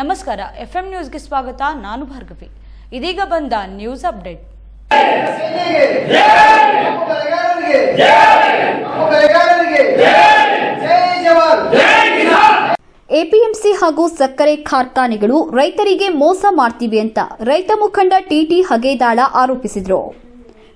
ನಮಸ್ಕಾರ F M ನ್ಯೂಸ್ಗೆ ಸ್ವಾಗತ, ನಾನು ಭಾರ್ಗವಿ. ಇದೀಗ ಬಂದ ನ್ಯೂಸ್ ಅಪ್ಡೇಟ್. ಎಪಿಎಂಸಿ ಹಾಗೂ ಸಕ್ಕರೆ ಕಾರ್ಖಾನೆಗಳು ರೈತರಿಗೆ ಮೋಸ ಮಾಡ್ತೀವಿ ಅಂತ ರೈತ ಮುಖಂಡ ಟಿಟಿ ಹಗೇದಾಳ ಆರೋಪಿಸಿದರು.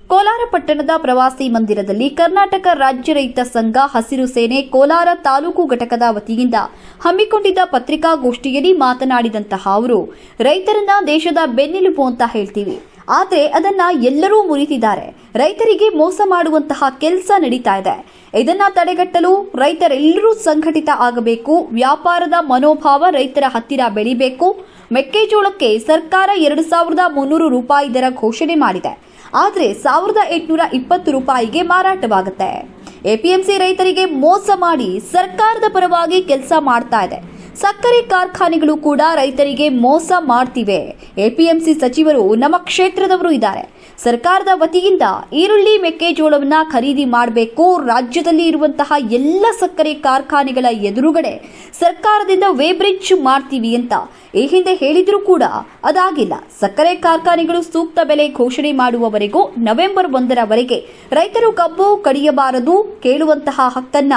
ಕೋಲಾರ ಪಟ್ಟಣದ ಪ್ರವಾಸಿ ಮಂದಿರದಲ್ಲಿ ಕರ್ನಾಟಕ ರಾಜ್ಯ ರೈತ ಸಂಘ ಹಸಿರು ಸೇನೆ ಕೋಲಾರ ತಾಲೂಕು ಘಟಕದ ವತಿಯಿಂದ ಹಮ್ಮಿಕೊಂಡಿದ್ದ ಪತ್ರಿಕಾಗೋಷ್ಠಿಯಲ್ಲಿ ಮಾತನಾಡಿದಂತಹ ಅವರು, ರೈತರನ್ನ ದೇಶದ ಬೆನ್ನೆಲುಬು ಅಂತ ಹೇಳ್ತೀವಿ. ಆದರೆ ಅದನ್ನ ಎಲ್ಲರೂ ಮುರಿತಿದ್ದಾರೆ. ರೈತರಿಗೆ ಮೋಸ ಮಾಡುವಂತಹ ಕೆಲಸ ನಡೀತಾ ಇದೆ. ಇದನ್ನ ತಡೆಗಟ್ಟಲು ರೈತರೆಲ್ಲರೂ ಸಂಘಟಿತ ಆಗಬೇಕು. ವ್ಯಾಪಾರದ ಮನೋಭಾವ ರೈತರ ಹತ್ತಿರ ಬೆಳಿಬೇಕು. ಮೆಕ್ಕೆಜೋಳಕ್ಕೆ ಸರ್ಕಾರ ಎರಡು ಸಾವಿರದ ಮುನ್ನೂರು ರೂಪಾಯಿ ದರ ಘೋಷಣೆ ಮಾಡಿದೆ. ಆದರೆ ಸಾವಿರದ ಎಂಟುನೂರ ಇಪ್ಪತ್ತು ರೂಪಾಯಿಗೆ ಮಾರಾಟವಾಗುತ್ತೆ. ಎಪಿಎಂಸಿ ರೈತರಿಗೆ ಮೋಸ ಮಾಡಿ ಸರ್ಕಾರದ ಪರವಾಗಿ ಕೆಲಸ ಮಾಡ್ತಾ ಇದೆ. ಸಕ್ಕರೆ ಕಾರ್ಖಾನೆಗಳು ಕೂಡ ರೈತರಿಗೆ ಮೋಸ ಮಾಡ್ತಿವೆ. ಎಪಿಎಂಸಿ ಸಚಿವರು ನಮ್ಮ ಕ್ಷೇತ್ರದವರು ಇದ್ದಾರೆ. ಸರ್ಕಾರದ ವತಿಯಿಂದ ಈರುಳ್ಳಿ ಮೆಕ್ಕೆಜೋಳವನ್ನು ಖರೀದಿ ಮಾಡಬೇಕು. ರಾಜ್ಯದಲ್ಲಿ ಇರುವಂತಹ ಎಲ್ಲ ಸಕ್ಕರೆ ಕಾರ್ಖಾನೆಗಳ ಎದುರುಗಡೆ ಸರ್ಕಾರದಿಂದ ವೇಬ್ರಿಡ್ಜ್ ಮಾಡ್ತೀವಿ ಅಂತ ಈ ಹಿಂದೆ ಹೇಳಿದ್ರೂ ಕೂಡ ಅದಾಗಿಲ್ಲ. ಸಕ್ಕರೆ ಕಾರ್ಖಾನೆಗಳು ಸೂಕ್ತ ಬೆಲೆ ಘೋಷಣೆ ಮಾಡುವವರೆಗೂ ನವೆಂಬರ್ ಒಂದರವರೆಗೆ ರೈತರು ಕಬ್ಬು ಕಡಿಯಬಾರದು ಕೇಳುವಂತಹ ಹಕ್ಕನ್ನ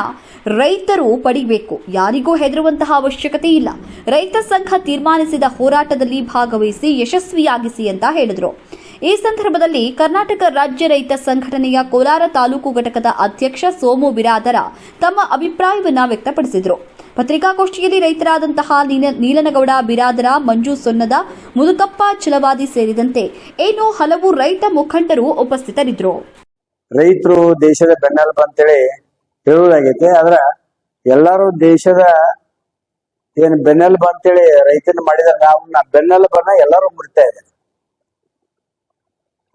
ರೈತರು ಪಡಿಬೇಕು. ಯಾರಿಗೂ ಹೆದರುವಂತಹ ಅವಶ್ಯಕತೆ ಇಲ್ಲ. ರೈತ ಸಂಘ ತೀರ್ಮಾನಿಸಿದ ಹೋರಾಟದಲ್ಲಿ ಭಾಗವಹಿಸಿ ಯಶಸ್ವಿಯಾಗಿಸಿ ಅಂತ ಹೇಳಿದರು. ಈ ಸಂದರ್ಭದಲ್ಲಿ ಕರ್ನಾಟಕ ರಾಜ್ಯ ರೈತ ಸಂಘಟನೆಯ ಕೋಲಾರ ತಾಲೂಕು ಘಟಕದ ಅಧ್ಯಕ್ಷ ಸೋಮು ಬಿರಾದರ ತಮ್ಮ ಅಭಿಪ್ರಾಯವನ್ನು ವ್ಯಕ್ತಪಡಿಸಿದರು. ಪತ್ರಿಕಾಗೋಷ್ಠಿಯಲ್ಲಿ ರೈತರಾದಂತಹ ನೀಲ- ನೀಲನಗೌಡ, ಬಿರಾದರ, ಮಂಜು ಸೊನ್ನದ, ಮುದುಕಪ್ಪ ಛಲವಾದಿ ಸೇರಿದಂತೆ ಏನೋ ಹಲವು ರೈತ ಮುಖಂಡರು ಉಪಸ್ಥಿತರಿದ್ದರು. ರೈತರು ದೇಶದ ಬೆನ್ನೆಲುಬು ಅಂತೇಳಿ ಹೇಳುವುದಾಗೈತೆ. ಆದ್ರ ಎಲ್ಲಾರು ದೇಶದ ಏನ್ ಬೆನ್ನೆಲುಬು ಅಂತೇಳಿ ರೈತನ ಮಾಡಿದ ನಾವು ಬೆನ್ನೆಲುಬನ್ನ ಎಲ್ಲರೂ ಮುರಿತಾ ಇದ್ದಾರೆ.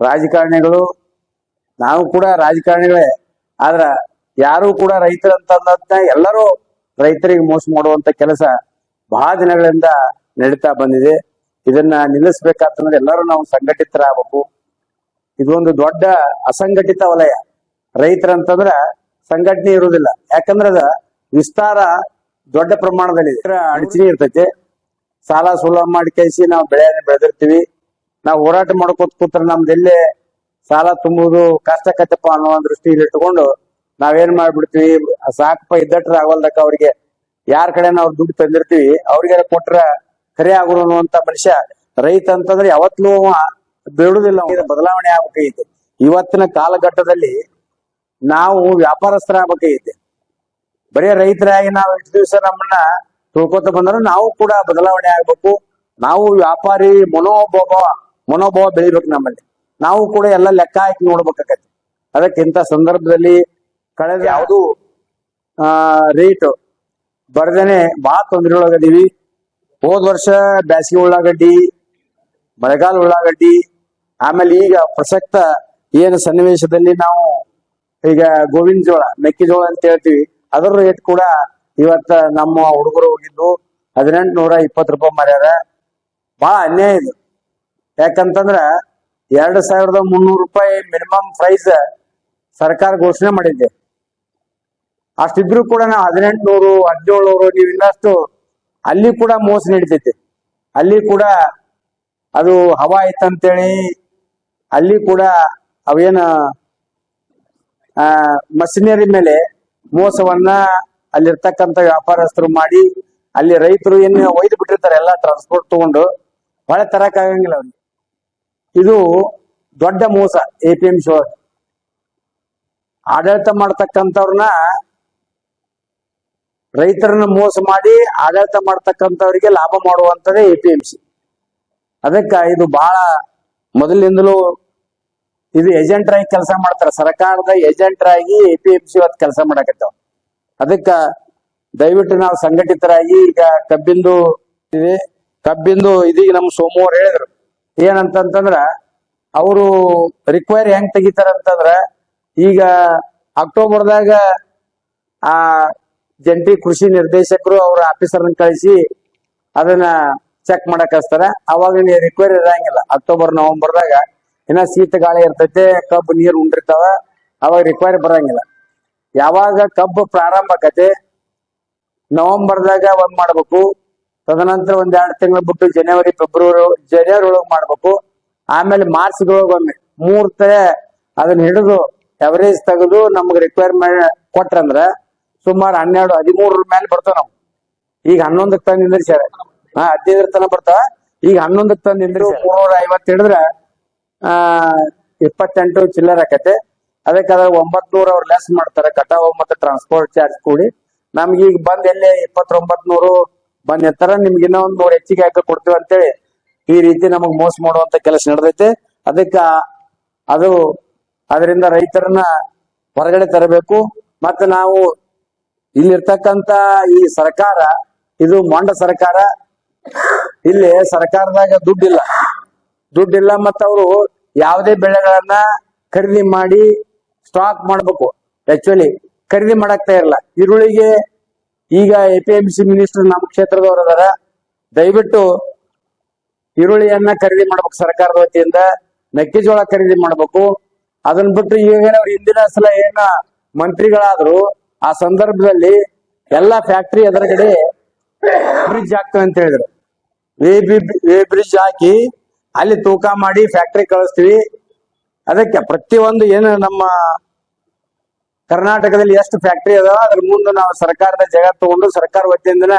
ರಾಜಕಾರಣಿಗಳು, ನಾವು ಕೂಡ ರಾಜಕಾರಣಿಗಳೇ. ಆದ್ರ ಯಾರು ಕೂಡ ರೈತರಂತ ಎಲ್ಲರೂ ರೈತರಿಗೆ ಮೋಸ ಮಾಡುವಂತ ಕೆಲಸ ಬಹಳ ದಿನಗಳಿಂದ ನಡೀತಾ ಬಂದಿದೆ. ಇದನ್ನ ನಿಲ್ಲಿಸ್ಬೇಕಾತಂದ್ರೆ ಎಲ್ಲರೂ ನಾವು ಸಂಘಟಿತರಾಗಬೇಕು. ಇದೊಂದು ದೊಡ್ಡ ಅಸಂಘಟಿತ ವಲಯ. ರೈತರಂತಂದ್ರ ಸಂಘಟನೆ ಇರುವುದಿಲ್ಲ. ಯಾಕಂದ್ರ ಅದ ವಿಸ್ತಾರ ದೊಡ್ಡ ಪ್ರಮಾಣದಲ್ಲಿ ಅಡಚಣೆ ಇರ್ತೈತೆ. ಸಾಲ ಸುಲಭ ಮಾಡಿ ಕೈಸಿ ನಾವು ಬೆಳೆಯನ್ನು ಬೆಳೆದಿರ್ತೀವಿ. ನಾವು ಹೋರಾಟ ಮಾಡ್ಕೋತ ಕೂತ್ರ ನಮ್ದು ಎಲ್ಲೇ ಸಾಲ ತುಂಬುದು ಕಷ್ಟ ಕತ್ತಪ್ಪ ಅನ್ನೋ ದೃಷ್ಟಿಯಲ್ಲಿ ಇಟ್ಕೊಂಡು ನಾವೇನ್ ಮಾಡ್ಬಿಡ್ತೀವಿ? ಸಾಕಪ್ಪ, ಇದ್ದಟ್ರ ಆಗೋಲ್ದಕ್ಕ ಅವ್ರಿಗೆ. ಯಾರ ಕಡೆ ನಾವು ದುಡ್ಡು ತಂದಿರ್ತೀವಿ ಅವ್ರಿಗೆ ಕೊಟ್ರ ಕರೆ ಆಗುರು ಅನ್ನುವಂತ ಮನುಷ್ಯ ರೈತ ಅಂತಂದ್ರೆ ಯಾವತ್ತೂ ಬಿಡುದಿಲ್ಲ ಬದಲಾವಣೆ ಆಗ್ಬೇಕಾಗೈತೆ. ಇವತ್ತಿನ ಕಾಲಘಟ್ಟದಲ್ಲಿ ನಾವು ವ್ಯಾಪಾರಸ್ಥರಾಗಬೇಕಾಗೈತೆ. ಬರೀ ರೈತರಾಗಿ ನಾವು ಇಷ್ಟು ದಿವಸ ನಮ್ಮನ್ನ ತಿಳ್ಕೊತ ಬಂದ್ರೆ ನಾವು ಕೂಡ ಬದಲಾವಣೆ ಆಗ್ಬೇಕು. ನಾವು ವ್ಯಾಪಾರಿ ಮನೋಭಾವ ಮನೋಭಾವ ಬೆಳಿಬೇಕು ನಮ್ಮಲ್ಲಿ. ನಾವು ಕೂಡ ಎಲ್ಲ ಲೆಕ್ಕ ಹಾಕಿ ನೋಡ್ಬೇಕಾಗತ್ತೆ. ಅದಕ್ಕೆ ಇಂಥ ಸಂದರ್ಭದಲ್ಲಿ ಕಳೆದ ಯಾವುದು, ಆ ರೇಟ್ ಬರ್ದೇನೆ ಬಾ ತೊಂದರೆ ಒಳಗದೀವಿ ಹೋದ್ ವರ್ಷ ಬ್ಯಾಸಿಗೆ ಉಳ್ಳಾಗಡ್ಡಿ, ಮಳೆಗಾಲ ಉಳ್ಳಾಗಡ್ಡಿ, ಆಮೇಲೆ ಈಗ ಪ್ರಸಕ್ತ ಏನು ಸನ್ನಿವೇಶದಲ್ಲಿ ನಾವು ಈಗ ಗೋವಿನ ಜೋಳ ಮೆಕ್ಕೆಜೋಳ ಅಂತ ಹೇಳ್ತೀವಿ. ಅದರ ರೇಟ್ ಕೂಡ ಇವತ್ತ ನಮ್ಮ ಹುಡುಗರು ಹೋಗಿದ್ದು ಹದಿನೆಂಟು ನೂರ ಇಪ್ಪತ್ತು ರೂಪಾಯಿ ಮಾರ್ಯಾರ. ಬಹಳ ಅನ್ಯಾಯ ಇದು. ಯಾಕಂತಂದ್ರ ಎರಡ್ ಸಾವಿರದ ಮುನ್ನೂರು ರೂಪಾಯಿ ಮಿನಿಮಮ್ ಪ್ರೈಸ್ ಸರ್ಕಾರ ಘೋಷಣೆ ಮಾಡಿದ್ದೆ. ಅಷ್ಟಿದ್ರು ಕೂಡ ನಾವು ಹದಿನೆಂಟುನೂರು ಹದಿನೇಳು ನೂರು ನೀವು ಇನ್ನಷ್ಟು ಅಲ್ಲಿ ಕೂಡ ಮೋಸ ನಡೀತೈತಿ. ಅಲ್ಲಿ ಕೂಡ ಅದು ಹವಾ ಐತಂತೇಳಿ ಅಲ್ಲಿ ಕೂಡ ಅವೇನ ಮಷಿನರಿ ಮೇಲೆ ಮೋಸವನ್ನ ಅಲ್ಲಿರ್ತಕ್ಕಂಥ ವ್ಯಾಪಾರಸ್ಥರು ಮಾಡಿ, ಅಲ್ಲಿ ರೈತರು ಏನು ಒಯ್ದು ಬಿಟ್ಟಿರ್ತಾರೆ, ಎಲ್ಲ ಟ್ರಾನ್ಸ್ಪೋರ್ಟ್ ತಗೊಂಡು ಹೊಳೆ ತರಕ್ ಆಗಂಗಿಲ್ಲ ಅವ್ರಿಗೆ. ಇದು ದೊಡ್ಡ ಮೋಸ ಎ ಪಿ ಎಂ ಶೋ ಆಡಳಿತ ಮಾಡ್ತಕ್ಕಂಥವ್ರನ್ನ ರೈತರನ್ನ ಮೋಸ ಮಾಡಿ ಆಡಳಿತ ಮಾಡ್ತಕ್ಕಂಥವ್ರಿಗೆ ಲಾಭ ಮಾಡುವಂತದೇ ಎ ಪಿ ಎಂ ಸಿ. ಅದಕ್ಕೆ ಇದು ಬಹಳ ಮೊದಲಿಂದಲೂ ಇದು ಏಜೆಂಟ್ರಾಗಿ ಕೆಲಸ ಮಾಡ್ತಾರೆ. ಸರ್ಕಾರದ ಏಜೆಂಟ್ರಾಗಿ ಎ ಪಿ ಎಂ ಸಿ ಇವತ್ತು ಕೆಲಸ ಮಾಡಕತ್ತಾವ. ಅದಕ್ಕ ದಯವಿಟ್ಟು ನಾವು ಸಂಘಟಿತರಾಗಿ ಈಗ ಕಬ್ಬಿಂದು ಇದೆ ಕಬ್ಬಿಂದು ಇದೀಗ ನಮ್ಮ ಸೋಮವಾರ ಹೇಳಿದ್ರು. ಏನಂತಂತಂದ್ರ, ಅವರು ರಿಕ್ವೈರ್ ಹೆಂಗ್ ತೆಗಿತಾರ ಅಂತಂದ್ರ ಈಗ ಅಕ್ಟೋಬರ್ದಾಗ, ಆ ಜಂಟಿ ಕೃಷಿ ನಿರ್ದೇಶಕರು ಅವ್ರ ಆಫೀಸರ್ನ ಕಳಿಸಿ ಅದನ್ನ ಚೆಕ್ ಮಾಡಕ್ ಹಚ್ತಾರ. ಅವಾಗ ರಿಕ್ವೈರ್ ಇರಂಗಿಲ್ಲ. ಅಕ್ಟೋಬರ್, ನವೆಂಬರ್ದಾಗ ಇನ್ನ ಶೀತ ಗಾಳಿ ಇರ್ತೈತೆ, ಕಬ್ಬು ನೀರು ಉಂಡಿರ್ತಾವ, ಅವಾಗ ರಿಕ್ವೈರ್ ಬರಂಗಿಲ್ಲ. ಯಾವಾಗ ಕಬ್ಬು ಪ್ರಾರಂಭ ಆಕತೆ, ನವೆಂಬರ್ದಾಗ ಒಂದ್ ಮಾಡ್ಬೇಕು. ತದನಂತರ ಒಂದ್ ಎರಡು ತಿಂಗಳು ಬಿಟ್ಟು ಜನವರಿ ಫೆಬ್ರವರಿ ಜನವರಿ ಒಳಗ್ ಮಾಡ್ಬೇಕು. ಆಮೇಲೆ ಮಾರ್ಚ್ ಒಮ್ಮೆ ಮೂರ್ ತರ ಅದನ್ನ ಹಿಡಿದು ಎವರೇಜ್ ತೆಗೆದು ನಮ್ಗೆ ರಿಕ್ವೈರ್ಮೆಂಟ್ ಕೊಟ್ರಂದ್ರ ಸುಮಾರು ಹನ್ನೆರಡು, ಹದಿಮೂರರ ಮೇಲೆ ಬರ್ತಾವ ನಾವು. ಈಗ ಹನ್ನೊಂದಕ್ಕೆ ತಂದು ನಿಂದ್ರಿಸ್ಯಾರ. ಹಾ, ಹದಿನೈದರ ತನಕ ಬರ್ತಾವ. ಈಗ ಹನ್ನೊಂದಕ್ಕೆ ತಂದು ನಿಂದ್ರಿ ಮೂರ್ನೂರ ಐವತ್ತು ಹಿಡಿದ್ರ, ಆ, ಇಪ್ಪತ್ತೆಂಟು ಚಿಲ್ಲರ್ ಆಕತೆ. ಅದಕ್ಕೆ ಅದ್ರ ಒಂಬತ್ ನೂರ ಅವ್ರು ಲೆಸ್ ಮಾಡ್ತಾರೆ. ಕಟಾವು ಮತ್ತೆ ಟ್ರಾನ್ಸ್ಪೋರ್ಟ್ ಚಾರ್ಜ್ ಕೂಡಿ. ನಮ್ಗೆ ಈಗ ಬಂದ್ ಎಲ್ಲಿ ಇಪ್ಪತ್ತೊಂಬತ್ ನೂರು ಬಂದ್ ತರ ನಿಮ್ಗೆ ಇನ್ನೂ ಒಂದ್ ಹೆಚ್ಚಿಗೆ ಹಾಕಿ ಕೊಡ್ತೀವಿ ಅಂತೇಳಿ ಈ ರೀತಿ ನಮಗ್ ಮೋಸ ಮಾಡುವಂತ ಕೆಲಸ ನಡೆದೈತೆ. ಅದಕ್ಕ ಅದು ಅದರಿಂದ ರೈತರನ್ನ ಹೊರಗಡೆ ತರಬೇಕು. ಮತ್ತೆ ನಾವು ಇಲ್ಲಿರ್ತಕ್ಕಂತ ಈ ಸರ್ಕಾರ, ಇದು ಮೊಂಡ ಸರ್ಕಾರ, ಇಲ್ಲಿ ಸರ್ಕಾರದಾಗ ದುಡ್ಡಿಲ್ಲ. ದುಡ್ಡಿಲ್ಲ ಮತ್ತ ಅವರು ಯಾವುದೇ ಬೆಳೆಗಳನ್ನ ಖರೀದಿ ಮಾಡಿ ಸ್ಟಾಕ್ ಮಾಡ್ಬೇಕು. ಆಕ್ಚುಲಿ ಖರೀದಿ ಮಾಡಕ್ತಾ ಇರಲ್ಲ. ಈರುಳ್ಳಿಗೆ ಈಗ A P M C minister ನಮ್ಮ ಕ್ಷೇತ್ರದವರು ಅದಾರ. ದಯವಿಟ್ಟು ಈರುಳ್ಳಿಯನ್ನ ಖರೀದಿ ಮಾಡ್ಬೇಕು ಸರ್ಕಾರದ ವತಿಯಿಂದ, ಮೆಕ್ಕೆಜೋಳ ಖರೀದಿ ಮಾಡ್ಬೇಕು. ಅದನ್ನ ಬಿಟ್ಟು ಈಗ ಹಿಂದಿನ ಸಲ ಏನ ಮಂತ್ರಿಗಳಾದ್ರು, ಆ ಸಂದರ್ಭದಲ್ಲಿ ಎಲ್ಲಾ ಫ್ಯಾಕ್ಟ್ರಿ ಎದುರುಗಡೆ ಬ್ರಿಡ್ಜ್ ಆಗ್ತವೆ ಅಂತ ಹೇಳಿದ್ರು. ವೇ ಬ್ರಿಡ್ಜ್ ಹಾಕಿ ಅಲ್ಲಿ ತೂಕ ಮಾಡಿ ಫ್ಯಾಕ್ಟ್ರಿ ಕಳಿಸ್ತೀವಿ. ಅದಕ್ಕೆ ಪ್ರತಿಯೊಂದು ಏನು ನಮ್ಮ ಕರ್ನಾಟಕದಲ್ಲಿ ಎಷ್ಟು ಫ್ಯಾಕ್ಟರಿ ಅದಾವ ಅದ್ರ ಮುಂದೆ ನಾವು ಸರ್ಕಾರದ ಜಾಗ ತಗೊಂಡು ಸರ್ಕಾರ ವತಿಯಿಂದನ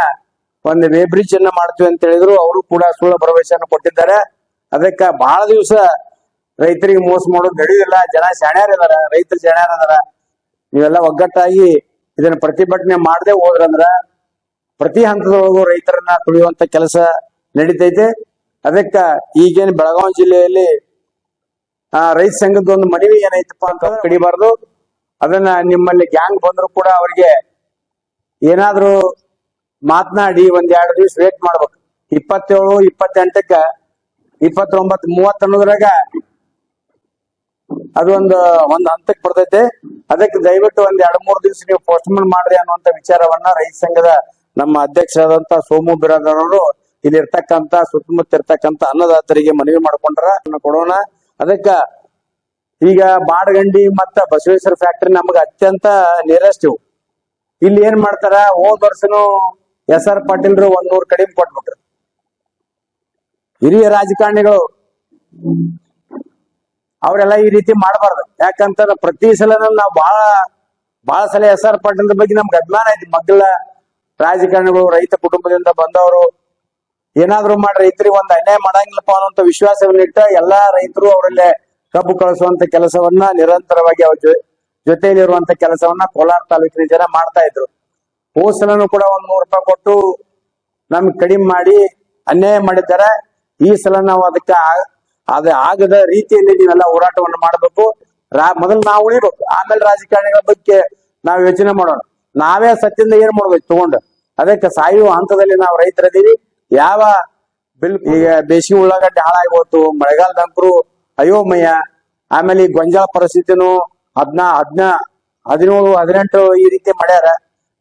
ಒಂದು ವೇ ಬ್ರಿಡ್ಜ್ ಅನ್ನ ಮಾಡ್ತೀವಿ ಅಂತ ಹೇಳಿದ್ರು. ಅವರು ಕೂಡ ಸುಳ್ಳು ಭರವಸೆಯನ್ನು ಕೊಟ್ಟಿದ್ದಾರೆ. ಅದಕ್ಕ ಬಹಳ ದಿವಸ ರೈತರಿಗೆ ಮೋಸ ಮಾಡೋದು ನಡೆಯುದಿಲ್ಲ. ಜನ ಶಾಣ್ಯಾರ ಇದಾರ. ರೈತರು ಶಾಣ್ಯಾರ ಇದಾರ. ನೀವೆಲ್ಲ ಒಗ್ಗಟ್ಟಾಗಿ ಇದನ್ನ ಪ್ರತಿಭಟನೆ ಮಾಡದೆ ಹೋದ್ರಂದ್ರ ಪ್ರತಿ ಹಂತದೊಳಗೂ ರೈತರನ್ನ ತುಳಿಯುವಂತ ಕೆಲಸ ನಡೀತೈತೆ. ಅದಕ್ಕ ಈಗೇನು ಬೆಳಗಾವಿ ಜಿಲ್ಲೆಯಲ್ಲಿ ಆ ರೈತ ಸಂಘದ ಒಂದು ಮನವಿ ಏನೈತಪ್ಪ ಅಂತ ಕಡಿಬಾರ್ದು. ಅದನ್ನ ನಿಮ್ಮಲ್ಲಿ ಗ್ಯಾಂಗ್ ಬಂದ್ರು ಕೂಡ ಅವ್ರಿಗೆ ಏನಾದ್ರೂ ಮಾತನಾಡಿ ಒಂದ್ ಎರಡು ದಿವಸ ವೇಟ್ ಮಾಡ್ಬೇಕು. ಇಪ್ಪತ್ತೇಳು, ಇಪ್ಪತ್ತೆಂಟಕ್ಕ ಇಪ್ಪತ್ತೊಂಬತ್, ಮೂವತ್ತ ಅನ್ನೋದ್ರಾಗ ಅದೊಂದು ಒಂದು ಹಂತಕ್ಕೆ ಬರ್ತೈತೆ. ಅದಕ್ಕೆ ದಯವಿಟ್ಟು ಒಂದ್ ಎರಡ್ ಮೂರ್ ದಿವಸ ನೀವು ಪೋಸ್ಟ್ಮನ್ ಮಾಡ್ರಿ ಅನ್ನುವಂತ ವಿಚಾರವನ್ನ ರೈತ ಸಂಘದ ನಮ್ಮ ಅಧ್ಯಕ್ಷರಾದಂತ ಸೋಮು ಬಿರಾದರ್ ಅವರು ಇಲ್ಲಿ ಇರ್ತಕ್ಕಂತ ಸುತ್ತಮುತ್ತ ಇರ್ತಕ್ಕಂತ ಅನ್ನದಾತರಿಗೆ ಮನವಿ ಮಾಡ್ಕೊಂಡ್ರ ಕೊಡೋಣ. ಅದಕ್ಕ ಈಗ ಬಾಡಗಂಡಿ ಮತ್ತ ಬಸವೇಶ್ವರ ಫ್ಯಾಕ್ಟರಿ ನಮಗ ಅತ್ಯಂತ ನಿಯರೆಸ್ಟ್ ಇವು. ಇಲ್ಲಿ ಏನ್ ಮಾಡ್ತಾರ, ಹೋದ್ ವರ್ಷನು ಎಸ್ ಆರ್ ಪಾಟೀಲ್ರು ಒಂದ್ ನೂರ್ ಕಡಿಮೆ ಕೊಟ್ಬಿಟ್ರು. ಹಿರಿಯ ರಾಜಕಾರಣಿಗಳು. ಅವರೆಲ್ಲ ಈ ರೀತಿ ಮಾಡಬಾರ್ದು. ಯಾಕಂತ ಪ್ರತಿ ಸಲ ನಾವು ಬಹಳ ಬಹಳ ಸಲ ಎಸ್ ಆರ್ ಪಾಟೀಲ್ ಬಗ್ಗೆ ನಮ್ಗೆ ಅಭಿಮಾನ ಐತಿ. ಮಗ್ಳ ರಾಜಕಾರಣಿಗಳು, ರೈತ ಕುಟುಂಬದಿಂದ ಬಂದವರು. ಏನಾದ್ರು ಮಾಡಿ ರೈತರಿಗೆ ಒಂದು ಅನ್ಯಾಯ ಮಾಡಂಗಿಲ್ಲಪ್ಪ ಅನ್ನೋಂತ ವಿಶ್ವಾಸವನ್ನಿಟ್ಟ ಎಲ್ಲಾ ರೈತರು ಅವರಲ್ಲೇ ಕಬ್ಬು ಕಳಿಸುವಂತ ಕೆಲಸವನ್ನ ನಿರಂತರವಾಗಿ ಅವ್ರ ಜೊತೆಯಲ್ಲಿರುವಂತ ಕೆಲಸವನ್ನ ಕೋಲಾರ ತಾಲೂಕಿನ ಜನ ಮಾಡ್ತಾ ಇದ್ರು. ಹೋಸಲನ್ನು ಸಲನು ಕೂಡ ಒಂದ್ ನೂರು ರೂಪಾಯಿ ಕೊಟ್ಟು ನಮ್ಗೆ ಕಡಿಮೆ ಮಾಡಿ ಅನ್ಯಾಯ ಮಾಡಿದ್ದಾರೆ. ಈ ಸಲ ನಾವು ಅದಕ್ಕೆ ಅದ ಆಗದ ರೀತಿಯಲ್ಲಿ ನೀವೆಲ್ಲ ಹೋರಾಟವನ್ನು ಮಾಡಬೇಕು. ರಾ, ಮೊದಲು ನಾವು ಉಳಿಬೇಕು. ಆಮೇಲೆ ರಾಜಕಾರಣಿಗಳ ಬಗ್ಗೆ ನಾವು ಯೋಚನೆ ಮಾಡೋಣ. ನಾವೇ ಸತ್ಯದಿಂದ ಏನ್ ಮಾಡ್ಬೇಕು ತಗೊಂಡು? ಅದಕ್ಕೆ ಸಾಯುವ ಹಂತದಲ್ಲಿ ನಾವು ರೈತರದೀವಿ ಯಾವ ಬಿಲ್, ಈಗ ಬೇಸಿಗೆ ಉಳ್ಳಾಗಡ್ಡೆ ಹಾಳಾಗಿ ಮಳೆಗಾಲದ ಮಳೆಗಾಲದಂಕರು ಅಯೋಮಯ, ಆಮೇಲೆ ಈ ಗೊಂಜಾಳ ಪರಿಸ್ಥಿತಿನೂ ಹದ್ನಾ ಹದ್ನ ಹದಿನೇಳು, ಹದಿನೆಂಟು ಈ ರೀತಿ ಮಾಡ್ಯಾರ.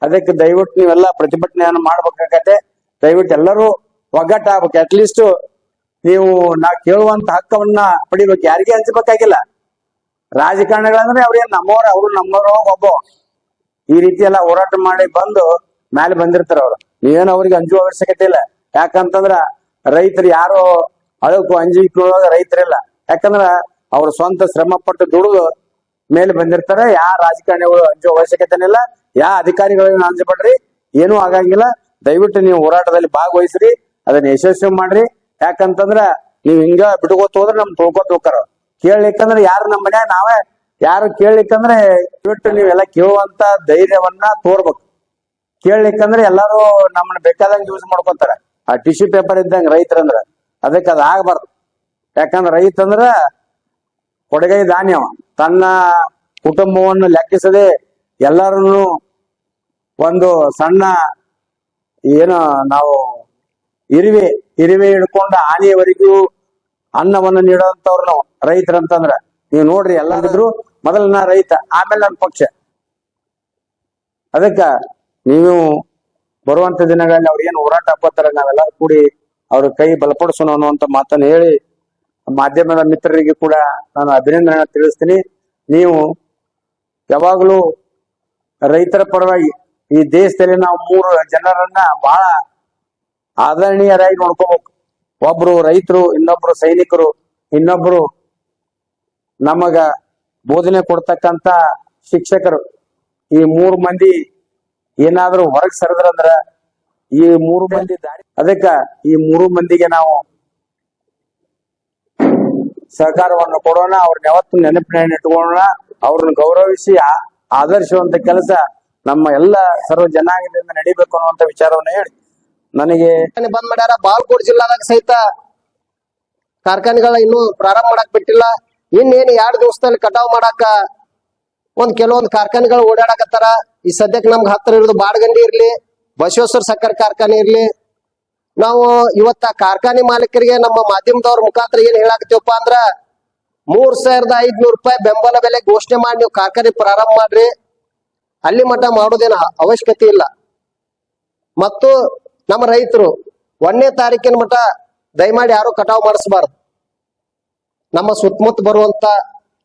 ಅದಕ್ಕೆ ದಯವಿಟ್ಟು ನೀವೆಲ್ಲ ಪ್ರತಿಭಟನೆಯನ್ನು ಮಾಡ್ಬೇಕಾಗತ್ತೆ. ದಯವಿಟ್ಟು ಎಲ್ಲರೂ ಒಗ್ಗಟ್ಟಾಗ್ಬೇಕು. ಅಟ್ಲೀಸ್ಟ್ ನೀವು ನಾ ಕೇಳುವಂತ ಹಕ್ಕವನ್ನ ಪಡಿಬೇಕು. ಯಾರಿಗೆ ಹಂಚಬೇಕಾಗಿಲ್ಲ ರಾಜಕಾರಣಿಗಳಂದ್ರೆ ಅವ್ರೇನ್ ನಮ್ಮವ್ರ, ಅವ್ರು ನಮ್ಮವ್ರ ಒಬ್ಬ. ಈ ರೀತಿ ಎಲ್ಲ ಹೋರಾಟ ಮಾಡಿ ಬಂದು ಮೇಲೆ ಬಂದಿರ್ತಾರ ಅವ್ರು. ನೀವೇನು ಅವ್ರಿಗೆ ಅಂಜುವ ಅವಶ್ಯಕತೆ ಇಲ್ಲ. ಯಾಕಂತಂದ್ರ ರೈತರು ಯಾರು ಅಳಕು ಅಂಜಿಕೊಳ್ಳುವಾಗ ರೈತರಿಲ್ಲ. ಯಾಕಂದ್ರ ಅವ್ರ ಸ್ವಂತ ಶ್ರಮ ಪಟ್ಟು ದುಡಿದು ಮೇಲೆ ಬಂದಿರ್ತಾರೆ. ಯಾ ರಾಜಕಾರಣಿಗಳು ಅಂಜೋ ಅವಶ್ಯಕತೆ ಇಲ್ಲ, ಯಾ ಅಧಿಕಾರಿಗಳು ಅಂಜಬೇಡ್ರಿ ಏನೂ ಆಗಂಗಿಲ್ಲ. ದಯವಿಟ್ಟು ನೀವು ಹೋರಾಟದಲ್ಲಿ ಭಾಗವಹಿಸ್ರಿ, ಅದನ್ನ ಯಶಸ್ವಿ ಮಾಡ್ರಿ. ಯಾಕಂತಂದ್ರ ನೀವ್ ಹಿಂಗ ಬಿಟ್ಕೋತ ಹೋದ್ರೆ ನಮ್ ತೊಳ್ಕೊತ ಹೋಗ್ತಾರ. ಕೇಳಲಿಕ್ಕಂದ್ರೆ ಯಾರು ನಮ್ಮ ಮನ್ಯಾಗ ನಾವೇ. ಯಾರು ಕೇಳಲಿಕ್ಕಂದ್ರೆ ದಯವಿಟ್ಟು ನೀವೆಲ್ಲ ಕೇಳುವಂತ ಧೈರ್ಯವನ್ನ ತೋರ್ಬೇಕು. ಕೇಳಲಿಕ್ಕಂದ್ರೆ ಎಲ್ಲಾರು ನಮ್ಮನ್ನ ಬೇಕಾದಂಗ ಯೂಸ್ ಮಾಡ್ಕೊತಾರ. ಆ ಟಿಶ್ಯೂ ಪೇಪರ್ ಇದ್ದಂಗ ರೈತರಂದ್ರ ಅದಕ್ಕೆ ಅದ್ ಆಗ್ಬಾರ್ದು. ಯಾಕಂದ್ರ ರೈತ ಅಂದ್ರ ಕೊಡಗೈ ಧಾನ್ಯವ. ತನ್ನ ಕುಟುಂಬವನ್ನು ಲೆಕ್ಕಿಸದೆ ಎಲ್ಲರನ್ನು ಒಂದು ಸಣ್ಣ ಏನು ನಾವು ಇರುವೆ ಇರುವೆ ಹಿಡ್ಕೊಂಡು ಆನೆಯವರೆಗೂ ಅನ್ನವನ್ನು ನೀಡುವಂತವ್ರು ನಾವು, ರೈತರಂತಂದ್ರ. ನೀವು ನೋಡ್ರಿ, ಎಲ್ಲಾರಿದ್ರು ಮೊದಲ ನಾ ರೈತ, ಆಮೇಲೆ ನನ್ನ ಪಕ್ಷ. ಅದಕ್ಕ ನೀವು ಬರುವಂತ ದಿನಗಳಲ್ಲಿ ಅವ್ರು ಏನು ಹೋರಾಟ ಹಾಕೋತಾರ ನಾವೆಲ್ಲರೂ ಕೂಡಿ ಅವ್ರ ಕೈ ಬಲಪಡಿಸೋಣ ಅನ್ನುವಂತ ಮಾತನ್ನು ಹೇಳಿ ಮಾಧ್ಯಮದ ಮಿತ್ರರಿಗೆ ಕೂಡ ನಾನು ಅಭಿನಂದನೆ ತಿಳಿಸ್ತೀನಿ. ನೀವು ಯಾವಾಗಲೂ ರೈತರ ಪರವಾಗಿ ಈ ದೇಶದಲ್ಲಿ ನಾವು ಮೂರು ಜನರನ್ನ ಬಹಳ ಆದರಣೀಯರಾಗಿ ನೋಡ್ಕೋಬೇಕು. ಒಬ್ರು ರೈತರು, ಇನ್ನೊಬ್ರು ಸೈನಿಕರು, ಇನ್ನೊಬ್ರು ನಮಗ ಬೋಧನೆ ಕೊಡ್ತಕ್ಕಂತ ಶಿಕ್ಷಕರು. ಈ ಮೂರು ಮಂದಿ ಏನಾದ್ರೂ ಹೊರಗ್ ಸರಿದ್ರಂದ್ರ ಈ ಮೂರು ಮಂದಿ ದಾರಿ ಅದಕ್ಕ ಈ ಮೂರು ಮಂದಿಗೆ ನಾವು ಸಹಕಾರವನ್ನು ಕೊಡೋಣ ಅವ್ರನ್ನ ಯಾವತ್ತು ನೆನಪಿನ ಇಟ್ಕೊಳ್ಳೋಣ ಅವ್ರನ್ನ ಗೌರವಿಸಿ ಆದರ್ಶವಂತ ಕೆಲಸ ನಮ್ಮ ಎಲ್ಲ ಸರ್ವ ಜನಾಂಗದಿಂದ ನಡಿಬೇಕು ಅನ್ನುವಂತ ವಿಚಾರವನ್ನ ಹೇಳಿ. ನನಗೆ ಬಂದ್ ಮಾಡ್ಯಾರ ಬಾಲ್ಕೋಟ್ ಜಿಲ್ಲಾದಾಗ ಸಹಿತ ಕಾರ್ಖಾನೆಗಳ ಇನ್ನೂ ಪ್ರಾರಂಭ ಮಾಡಕ್ ಬಿಟ್ಟಿಲ್ಲ. ಇನ್ನೇನು ಎರಡು ದಿವಸದಲ್ಲಿ ಕಟಾವ್ ಮಾಡಾಕ ಒಂದ್ ಕೆಲವೊಂದ್ ಕಾರ್ಖಾನೆಗಳು ಓಡಾಡಕತ್ತಾರ. ಈ ಸದ್ಯಕ್ಕೆ ನಮ್ಗೆ ಹತ್ತಿರ ಇರೋದು ಬಾಡಗಂಡಿ ಇರ್ಲಿ, ಬಸವೇಶ್ವರ ಸಕ್ಕರೆ ಕಾರ್ಖಾನೆ ಇರ್ಲಿ ನಾವು ಇವತ್ತ ಕಾರ್ಖಾನೆ ಮಾಲೀಕರಿಗೆ ನಮ್ಮ ಮಾಧ್ಯಮದವ್ರ ಮುಖಾಂತರ ಏನ್ ಹೇಳಾಕತ್ತೀವಪ್ಪ ಅಂದ್ರ ಮೂರ್ ಸಾವಿರದ ಐದ್ನೂರು ರೂಪಾಯಿ ಬೆಂಬಲ ಬೆಲೆ ಘೋಷಣೆ ಮಾಡಿ ನೀವು ಕಾರ್ಖಾನೆ ಪ್ರಾರಂಭ ಮಾಡ್ರಿ. ಅಲ್ಲಿ ಮಟ್ಟ ಮಾಡೋದೇನ ಅವಶ್ಯಕತೆ ಇಲ್ಲ. ಮತ್ತು ನಮ್ಮ ರೈತರು ಒಂದನೇ ತಾರೀಕಿನ ಮಟ್ಟ ದಯಮಾಡಿ ಯಾರು ಕಟಾವು ಮಾಡಿಸಬಾರ್ದು. ನಮ್ಮ ಸುತ್ತಮುತ್ತ ಬರುವಂತ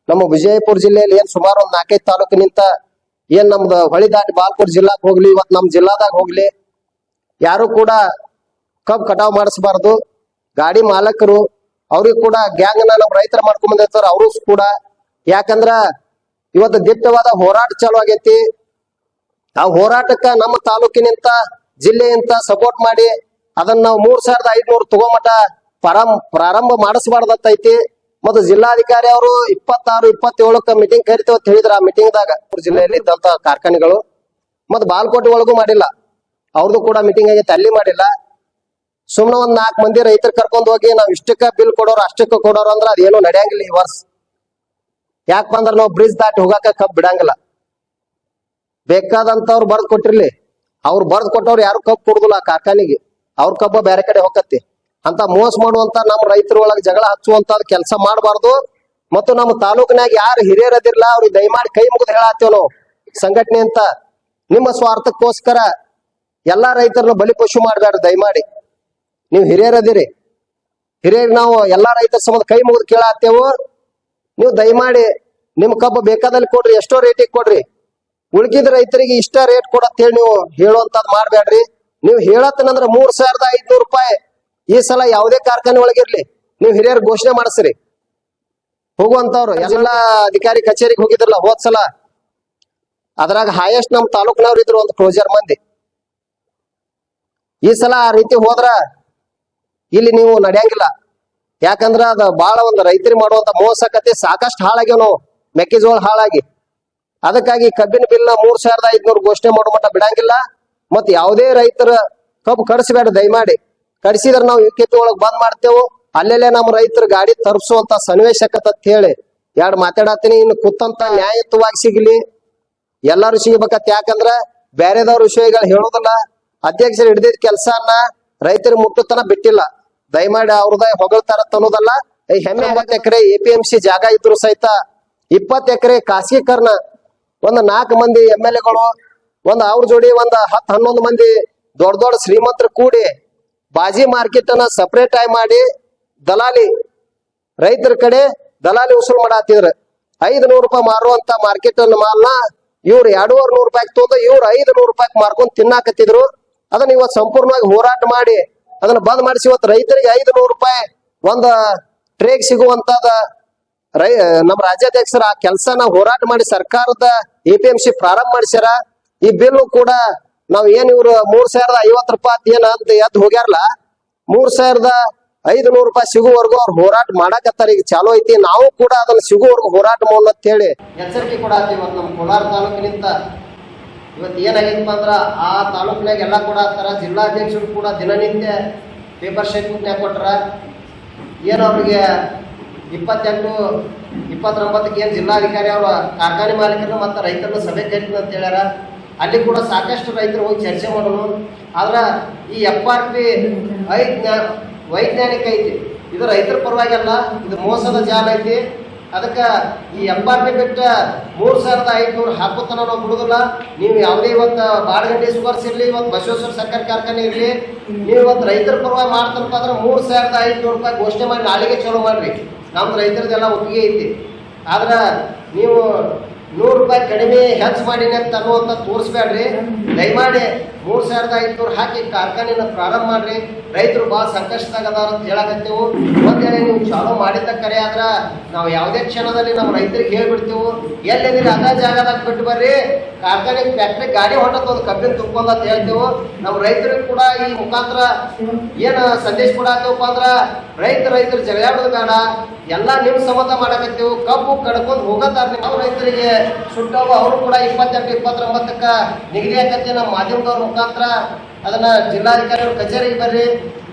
ನಮ್ಮ ವಿಜಯಪುರ ಜಿಲ್ಲೆಯಲ್ಲಿ ಏನ್ ಸುಮಾರು ಒಂದ್ ನಾಲ್ಕೈದು ತಾಲೂಕಿನಿಂದ ಏನ್ ನಮ್ದು ಹೊಳಿ ದಾಟಿ ಬಾಲ್ಪುರ್ ಜಿಲ್ಲಾಕ್ ಹೋಗ್ಲಿ, ಇವತ್ ನಮ್ ಜಿಲ್ಲಾದಾಗ ಹೋಗ್ಲಿ, ಯಾರು ಕೂಡ ಕಬ್ ಕಟಾವ್ ಮಾಡಿಸಬಾರ್ದು. ಗಾಡಿ ಮಾಲಕರು, ಅವ್ರಿಗೆ ಕೂಡ ಗ್ಯಾಂಗ್ನ ನಮ್ ರೈತರ ಮಾಡ್ಕೊಂಡ್ ಬಂದಿರ್ತಾರ ಅವರು ಕೂಡ. ಯಾಕಂದ್ರ ಇವತ್ತು ದಿಟ್ಟವಾದ ಹೋರಾಟ ಚಾಲು ಆಗೈತಿ. ಆ ಹೋರಾಟಕ್ಕ ನಮ್ಮ ತಾಲೂಕಿನಿಂದ ಜಿಲ್ಲೆಯಿಂದ ಸಪೋರ್ಟ್ ಮಾಡಿ, ಅದನ್ನ ನಾವು ಮೂರ್ ಸಾವಿರದ ಐದ್ನೂರು ತಗೋಮಟ ಪ್ರಾರಂಭ ಪ್ರಾರಂಭ ಮಾಡಿಸಬಾರ್ದತ್ತೈತಿ ಮತ್ತು ಜಿಲ್ಲಾಧಿಕಾರಿ ಅವರು ಇಪ್ಪತ್ತಾರು, ಇಪ್ಪತ್ತೇಳಕ್ಕ ಮೀಟಿಂಗ್ ಕರಿತೇವೆ ಅಂತ ಹೇಳಿದ್ರ, ಆ ಮೀಟಿಂಗ್ ದಾಗ ಜಿಲ್ಲೆಯಲ್ಲಿ ಇದ್ದಂತ ಕಾರ್ಖಾನೆಗಳು. ಮತ್ತು ಬಾಲ್ಕೋಟೆ ಒಳಗೂ ಮಾಡಿಲ್ಲ. ಅವ್ರದ್ದು ಕೂಡ ಮೀಟಿಂಗ್ ಆಗೈತೆ, ಅಲ್ಲಿ ಮಾಡಿಲ್ಲ. ಸುಮ್ನೆ ಒಂದ್ ನಾಲ್ಕು ಮಂದಿ ರೈತರ ಕರ್ಕೊಂಡ್ ಹೋಗಿ ನಾವ್ ಇಷ್ಟಕ್ಕ ಬಿಲ್ ಕೊಡೋರು, ಅಷ್ಟಕ್ಕ ಕೊಡೋರು ಅಂದ್ರ ಅದೇನು ನಡೆಯಂಗಿಲ್ಲ ಈ ವರ್ಷ. ಯಾಕಪ್ಪ ಅಂದ್ರ ನಾವು ಬ್ರಿಡ್ಜ್ ದಾಟಿ ಹೋಗಾಕ ಕಬ್ ಬಿಡಂಗಿಲ್ಲ. ಬೇಕಾದಂತವ್ರು ಬರ್ದ್ ಕೊಟ್ಟಿರ್ಲಿ. ಅವ್ರು ಬರ್ದ್ ಕೊಟ್ಟವ್ರು ಯಾರು ಕಬ್ ಕೊಡುದಿಲ್ಲ ಕಾರ್ಖಾನೆಗೆ. ಅವ್ರ ಕಬ್ಬ ಬೇರೆ ಕಡೆ ಹೋಗತ್ತೆ. ಅಂತ ಮೋಸ ಮಾಡುವಂತ ನಮ್ಮ ರೈತರ ಒಳಗ ಜಗಳ ಹಚ್ಚುವಂತ ಕೆಲಸ ಮಾಡಬಾರ್ದು. ಮತ್ತು ನಮ್ಮ ತಾಲೂಕಿನಾಗ ಯಾರು ಹಿರಿಯರದಿರ್ಲ ಅವ್ರಿಗೆ ದಯಮಾಡಿ ಕೈ ಮುಗಿದು ಹೇಳತ್ತೇವ್ ನಾವು. ಸಂಘಟನೆ ಅಂತ. ನಿಮ್ಮ ಸ್ವಾರ್ಥಕ್ಕೋಸ್ಕರ ಎಲ್ಲಾ ರೈತರನ್ನ ಬಲಿಪಶು ಮಾಡಬೇಡ ದಯಮಾಡಿ. ನೀವು ಹಿರಿಯರದಿರಿ ಹಿರಿಯರ್ ನಾವು ಎಲ್ಲಾ ರೈತರ ಸಂಬಂಧ ಕೈ ಮುಗಿದು ಕೇಳತ್ತೇವು. ನೀವು ದಯಮಾಡಿ ನಿಮ್ ಕಬ್ಬು ಬೇಕಾದಲ್ಲಿ ಕೊಡ್ರಿ, ಎಷ್ಟೋ ರೇಟಿಗೆ ಕೊಡ್ರಿ. ಉಳ್ಕಿದ ರೈತರಿಗೆ ಇಷ್ಟ ರೇಟ್ ಕೊಡತ್ತೇಳಿ ನೀವು ಹೇಳುವಂತದ್ ಮಾಡ್ಬೇಡ್ರಿ ನೀವು ಹೇಳತ್ತನಂದ್ರ ಮೂರ್ ಸಾವಿರದ ಐದ್ನೂರು ರೂಪಾಯಿ ಈ ಸಲ ಯಾವುದೇ ಕಾರ್ಖಾನೆ ಒಳಗಿರ್ಲಿ ನೀವು ಹಿರಿಯರ್ ಘೋಷಣೆ ಮಾಡಿಸ್ರಿ. ಹೋಗುವಂತವ್ರು, ಎಲ್ಲಾ ಅಧಿಕಾರಿ ಕಚೇರಿಗೆ ಹೋಗಿದ್ರಲ್ಲ ಹೋದ್ ಸಲ. ಅದ್ರಾಗ ಹೈಯೆಸ್ಟ್ ನಮ್ ತಾಲೂಕ್ನವ್ರು ಇದ್ರು ಒಂದು ಕ್ಲೋಜರ್ ಮಂದಿ. ಈ ಸಲ ಆ ರೀತಿ ಹೋದ್ರ ಇಲ್ಲಿ ನೀವು ನಡೆಯಂಗಿಲ್ಲ. ಯಾಕಂದ್ರ ಅದ ಬಹಳ ಒಂದು ರೈತರಿ ಮಾಡುವಂತ ಮೋಸಕತೆ ಸಾಕಷ್ಟು ಹಾಳಾಗ್ಯವ ನಾವು. ಮೆಕ್ಕೆಜೋಳ ಹಾಳಾಗಿ. ಅದಕ್ಕಾಗಿ ಕಬ್ಬಿನ ಬಿಲ್ ಮೂರ್ ಸಾವಿರದ ಐದ್ನೂರು ಘೋಷಣೆ ಮಾಡೋ ಮಟ್ಟ ಬಿಡಂಗಿಲ್ಲ. ಮತ್ ಯಾವುದೇ ರೈತರ ಕಬ್ಬು ಕಡಿಸಬೇಡ, ದಯಮಾಡಿ. ಕಡಿಸಿದ್ರೆ ನಾವು ಯುಕೆಪಿ ಒಳಗ್ ಬಂದ್ ಮಾಡ್ತೇವೆ. ಅಲ್ಲೆಲ್ಲೇ ನಮ್ಮ ರೈತರ ಗಾಡಿ ತರ್ಪಿಸುವಂತ ಸನ್ನಿವೇಶ ಆಕತ್ತ ಹೇಳಿ ಎರಡು ಮಾತಾಡತ್ತೀನಿ. ಇನ್ನು ಕುತ್ತಂತ ನ್ಯಾಯತ್ವವಾಗಿ ಸಿಗ್ಲಿ. ಎಲ್ಲಾರು ಸಿಗಬೇಕತ್. ಯಾಕಂದ್ರ ಬೇರೆದವ್ರ ವಿಷಯಗಳು ಹೇಳೋದಿಲ್ಲ. ಅಧ್ಯಕ್ಷರು ಹಿಡಿದಿದ್ ಕೆಲಸನ್ನ ರೈತರು ಮುಟ್ಟುತನ ಬಿಟ್ಟಿಲ್ಲ. ದಯಮಾಡಿ ಅವ್ರದ ಹೊಗಳ್ತಾರ ಅನ್ನೋದಲ್ಲ. ಈ ಹೆಮ್ಮೆ ಒಂಬತ್ತು acre A P M C ಜಾಗ ಇದ್ರು ಸಹಿತ ಇಪ್ಪತ್ತು ಎಕರೆ ಖಾಸಗೀಕರಣ ಒಂದ್ ನಾಲ್ಕು ಮಂದಿ ಎಂ ಎಲ್ ಎಗಳು ಒಂದ್ ಅವ್ರ ಜೋಡಿ ಒಂದ್ ಹತ್ತು ಹನ್ನೊಂದು ಮಂದಿ ದೊಡ್ಡ ದೊಡ್ಡ ಶ್ರೀಮಂತರು ಕೂಡಿ ಬಾಜಿ ಮಾರ್ಕೆಟ್ ಅನ್ನ ಸಪರೇಟ್ ಆಗಿ ಮಾಡಿ ದಲಾಲಿ ರೈತರ ಕಡೆ ದಲಾಲಿ ವಸೂಲ್ ಮಾಡತ್ತಿದ್ರ ಐದು ನೂರು ರೂಪಾಯಿ ಮಾರುವಂತ ಮಾರ್ಕೆಟ್ ಅನ್ನ ಮಾಲ್ನ ಇವ್ರು ಎರಡೂವರೆ ನೂರು ರೂಪಾಯಿ ತೊಂದ ಇವ್ರು ಐದು ನೂರು ರೂಪಾಯಿ ಮಾರ್ಕೊಂಡ್ ತಿನ್ನಾಕತ್ತಿದ್ರು. ಅದನ್ನ ಇವತ್ತು ಸಂಪೂರ್ಣವಾಗಿ ಹೋರಾಟ ಮಾಡಿ ಅದನ್ನ ಬಂದ್ ಮಾಡಿಸಿ ಇವತ್ತು ರೈತರಿಗೆ ಐದು ನೂರು ರೂಪಾಯಿ ಒಂದ ಟ್ರೇಗ್ ಸಿಗುವಂತದ ರೈ, ನಮ್ಮ ರಾಜ್ಯಾಧ್ಯಕ್ಷರ ಆ ಕೆಲಸನ ಹೋರಾಟ ಮಾಡಿ ಸರ್ಕಾರದ ಎ ಪ್ರಾರಂಭ ಮಾಡಿಸ್ಯಾರ. ಈ ಬಿಲ್ ಕೂಡ ನಾವ್ ಏನ್ ಇವ್ರು ಮೂರ್ ಸಾವಿರದ ಐವತ್ ರೂಪಾಯಿ ಏನ ಅಂತ ಎದ್ದು ಹೋಗ್ಯಾರಲ್ಲ, ಮೂರ್ ಸಾವಿರದ ಐದು ನೂರು ರೂಪಾಯಿ ಸಿಗುವವರೆಗೂ ಅವ್ರು ಹೋರಾಟ ಮಾಡಾಕತ್ತಾರ. ಈಗ ಚಾಲೂ ಐತಿ, ನಾವು ಕೂಡ ಅದನ್ನ ಸಿಗುವವರೆಗೂ ಹೋರಾಟ ಮಾಡೋಣ ಅಂತ ಹೇಳಿ ಎಚ್ಚರಿಕೆ ಕೂಡ ನಮ್ಮ ಕೋಲಾರ ತಾಲೂಕಿನಿಂದ ಇವತ್ತು ಏನಾಗೈತಪ್ಪ ಅಂದ್ರೆ ಆ ತಾಲೂಕಿನಾಗ ಎಲ್ಲ ಕೂಡ ಆತರ ಜಿಲ್ಲಾಧ್ಯಕ್ಷರು ಕೂಡ ದಿನನಿತ್ಯ ಪೇಪರ್ ಶೇಕ್ನ್ಯಾಗ ಕೊಟ್ರ? ಏನು ಅವ್ರಿಗೆ ಇಪ್ಪತ್ತೆಂಟು, ಇಪ್ಪತ್ತೊಂಬತ್ತಕ್ಕೆ ಏನು ಜಿಲ್ಲಾಧಿಕಾರಿ ಅವರ ಕಾರ್ಖಾನೆ ಮಾಲೀಕರು ಮತ್ತು ರೈತರನ್ನು ಸಭೆ ಕರೀತದೆ ಅಂತ ಹೇಳ್ಯಾರ. ಅಲ್ಲಿ ಕೂಡ ಸಾಕಷ್ಟು ರೈತರು ಹೋಗಿ ಚರ್ಚೆ ಮಾಡೋನು ಆದ್ರೆ ಈ ಎಫ್ ಆರ್ ಪಿ ವೈಜ್ಞಾನಿಕ ಐತಿ. ಇದು ರೈತರ ಪರವಾಗಿ ಅಲ್ಲ, ಇದು ಮೋಸದ ಜಾಲ ಐತಿ. ಅದಕ್ಕ ಈ ಪಿ ಬಿಟ್ಟ ಮೂರ್ ಸಾವಿರದ ಐದುನೂರು ಹಾಕೋತನ ನಾವು ಬಿಡುದಿಲ್ಲ. ನೀವು ಯಾವುದೇ ಇವತ್ತು ಬಾಡಗಡ್ಡಿ ಸುಗರ್ಸ್ ಇರಲಿ, ಇವತ್ತು ಬಸವೇಶ್ವರ ಸಕ್ಕರೆ ಕಾರ್ಖಾನೆ ಇರಲಿ, ನೀವು ಇವತ್ತು ರೈತರ ಪರವಾಗಿ ಮಾಡ್ತಪ್ಪ ಅಂದ್ರೆ ಮೂರು ಸಾವಿರದ ಐದುನೂರು ರೂಪಾಯಿ ಘೋಷಣೆ ಮಾಡಿ ನಾಳೆಗೆ ಚಲೋ ಮಾಡ್ರಿ. ನಮ್ದು ರೈತರದೆಲ್ಲ ಒಪ್ಪಿಗೆ ಐತಿ. ಆದ್ರೆ ನೀವು ನೂರು ರೂಪಾಯಿ ಕಡಿಮೆ ಹೆಚ್ಚು ಮಾಡೀನಿ ಅಂತ ಅನ್ನುವಂತ ತೋರಿಸ್ಬೇಡ್ರಿ. ದಯಮಾಡಿ ಮೂರು ಸಾವಿರದ ಐದುನೂರು ಹಾಕಿ ಕಾರ್ಖಾನೆನ ಪ್ರಾರಂಭ ಮಾಡ್ರಿ. ರೈತರು ಬಹಳ ಸಂಕಷ್ಟದಾಗ ಅದಾರ ಅಂತ ಹೇಳಕತ್ತೇವು. ಮತ್ತೆ ನೀವು ಚಾಲೂ ಮಾಡಿದ್ದ ಕರೆ ಆದ್ರೆ ನಾವು ಯಾವುದೇ ಕ್ಷಣದಲ್ಲಿ ನಮ್ಮ ರೈತರಿಗೆ ಹೇಳ್ಬಿಡ್ತೀವಿ. ಎಲ್ಲಿದ್ದೀರಿ ಅದ ಜಾಗದಾಗ ಬಿಟ್ಟು ಬರ್ರಿ. ಕಾರ್ಖಾನೆ ಫ್ಯಾಕ್ಟ್ರಿ ಗಾಡಿ ಹೊಂಟದ ಒಂದು ಕಬ್ಬಿನ ತುಂಬ್ಕೊಂಡ್ ಅಂತ ಹೇಳ್ತೇವೆ. ನಮ್ಮ ರೈತರಿಗೆ ಕೂಡ ಈ ಮುಖಾಂತರ ಏನ ಸಂದೇಶ ಕೊಡಾತೇವಪ್ಪ ಅಂದ್ರ ರೈತ ರೈತರು ಜಗಳಾಡೋದು ಬೇಡ. ಎಲ್ಲ ನಿಮ್ಮ ಸಮತ ಮಾಡಕತ್ತೇವು. ಕಬ್ಬು ಕಡ್ಕೊಂಡು ಹೋಗತ್ತಾರ ನಾವು ರೈತರಿಗೆ ಸುಟ್ಟವ ಅವರು ಕೂಡ ಇಪ್ಪತ್ತೆಂಟು, ಇಪ್ಪತ್ತೊಂಬತ್ತಕ್ಕ ನಿಗದಿ ಆಕತಿ ನಮ್ಮ ಮಾಧ್ಯಮದವ್ರ ಮುಖಾಂತರ ಅದನ್ನ ಜಿಲ್ಲಾಧಿಕಾರಿಯವ್ರ ಕಚೇರಿಗೆ ಬರ್ರಿ.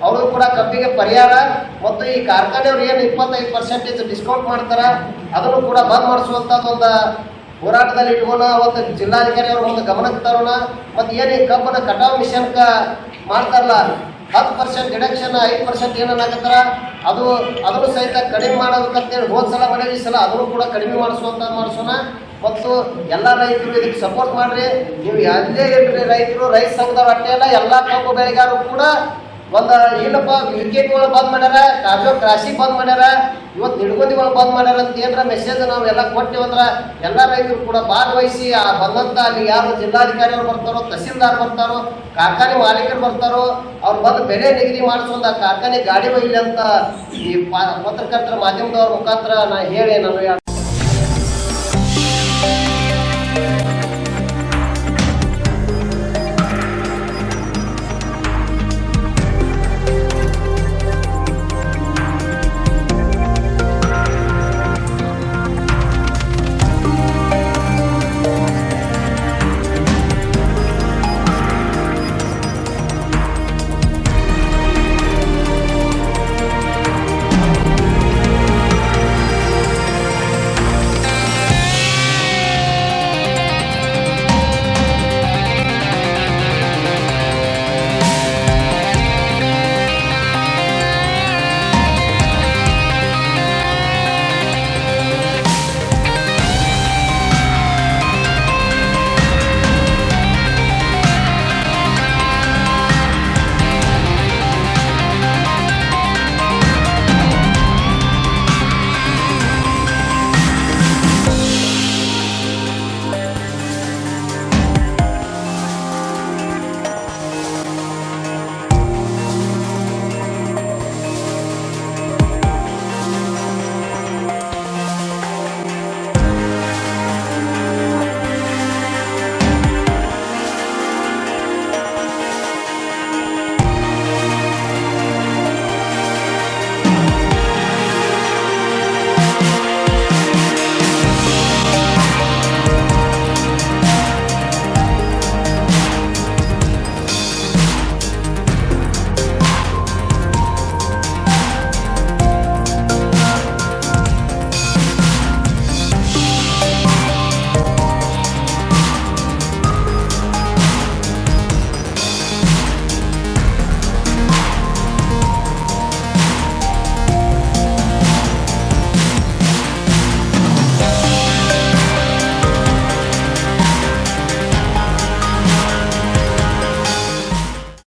ಅವರು ಕೂಡ ಕಬ್ಬಿಗೆ ಪರಿಹಾರ ಮತ್ತು ಈ ಕಾರ್ಖಾನೆಯವ್ರು ಏನು ಇಪ್ಪತ್ತೈದು ಪರ್ಸೆಂಟೇಜ್ ಡಿಸ್ಕೌಂಟ್ ಮಾಡ್ತಾರ, ಅದನ್ನು ಕೂಡ ಬಂದ್ ಒಂದು ಹೋರಾಟದಲ್ಲಿ ಇಟ್ಕೋಣ ಅವತ್ತು ಜಿಲ್ಲಾಧಿಕಾರಿಯವ್ರ ಒಂದು ಗಮನಕ್ಕೆ ತರೋಣ. ಮತ್ತು ಏನು ಈ ಕಬ್ಬನ ಕಟಾವ್ ಮಿಷನ್ಕ ಮಾಡ್ತಾರಲ್ಲ, ಹತ್ತು ಪರ್ಸೆಂಟ್ ಡಿಡಕ್ಷನ್ ಐದು ಪರ್ಸೆಂಟ್ ಏನನ್ನಾಗತ್ತಾರ ಅದು, ಅದನ್ನು ಸಹಿತ ಕಡಿಮೆ ಮಾಡಬೇಕಂತೇಳಿ ಹೋದ ಸಲ ಮಾಡಿದ್ವಿ ಈ ಸಲ ಅದನ್ನು ಕೂಡ ಕಡಿಮೆ ಮಾಡಿಸುವಂತ ಮಾಡಿಸೋಣ. ಮತ್ತು ಎಲ್ಲ ರೈತರು ಇದಕ್ಕೆ ಸಪೋರ್ಟ್ ಮಾಡ್ರಿ. ನೀವು ಯಾವುದೇ ಇರ್ರಿ ರೈತರು, ರೈತ ಸಂಘದ ಅಷ್ಟೇ ಅಲ್ಲ ಎಲ್ಲ ಕಬ್ಬು ಬೆಳೆಗಾರರು ಕೂಡ ಒಂದು ಏನಪ್ಪ ವಿಕೆಟ್ಗಳು ಬಂದ್ ಮಾಡ್ಯಾರ, ಕಾಜೋ ಕ್ರಾಸಿ ಬಂದ್ ಮಾಡ್ಯಾರ ಇವತ್ತು ನಿಡ್ಗೋದಿಗಳು ಬಂದ್ ಮಾಡ್ಯಾರ ಅಂತ ಏನಾರ ಮೆಸೇಜ್ ನಾವು ಎಲ್ಲ ಕೊಟ್ಟಿವಂದ್ರ ಎಲ್ಲ ರೈತರು ಕೂಡ ಭಾಗವಹಿಸಿ ಆ ಬಂದಂತ ಅಲ್ಲಿ ಯಾರು ಜಿಲ್ಲಾಧಿಕಾರಿಯವರು ಬರ್ತಾರೋ, ತಹಸೀಲ್ದಾರ್ ಬರ್ತಾರೋ, ಕಾರ್ಖಾನೆ ಮಾಲೀಕರು ಬರ್ತಾರೋ, ಅವ್ರು ಬಂದು ಬೆಲೆ ನಿಗದಿ ಮಾಡಿಸೋದ ಕಾರ್ಖಾನೆ ಗಾಡಿ ಒಯ್ಲಿ ಅಂತ ಈ ಪತ್ರಕರ್ತರ ಮಾಧ್ಯಮದವ್ರ ಮುಖಾಂತರ ನಾ ಹೇಳಿ ನಾನು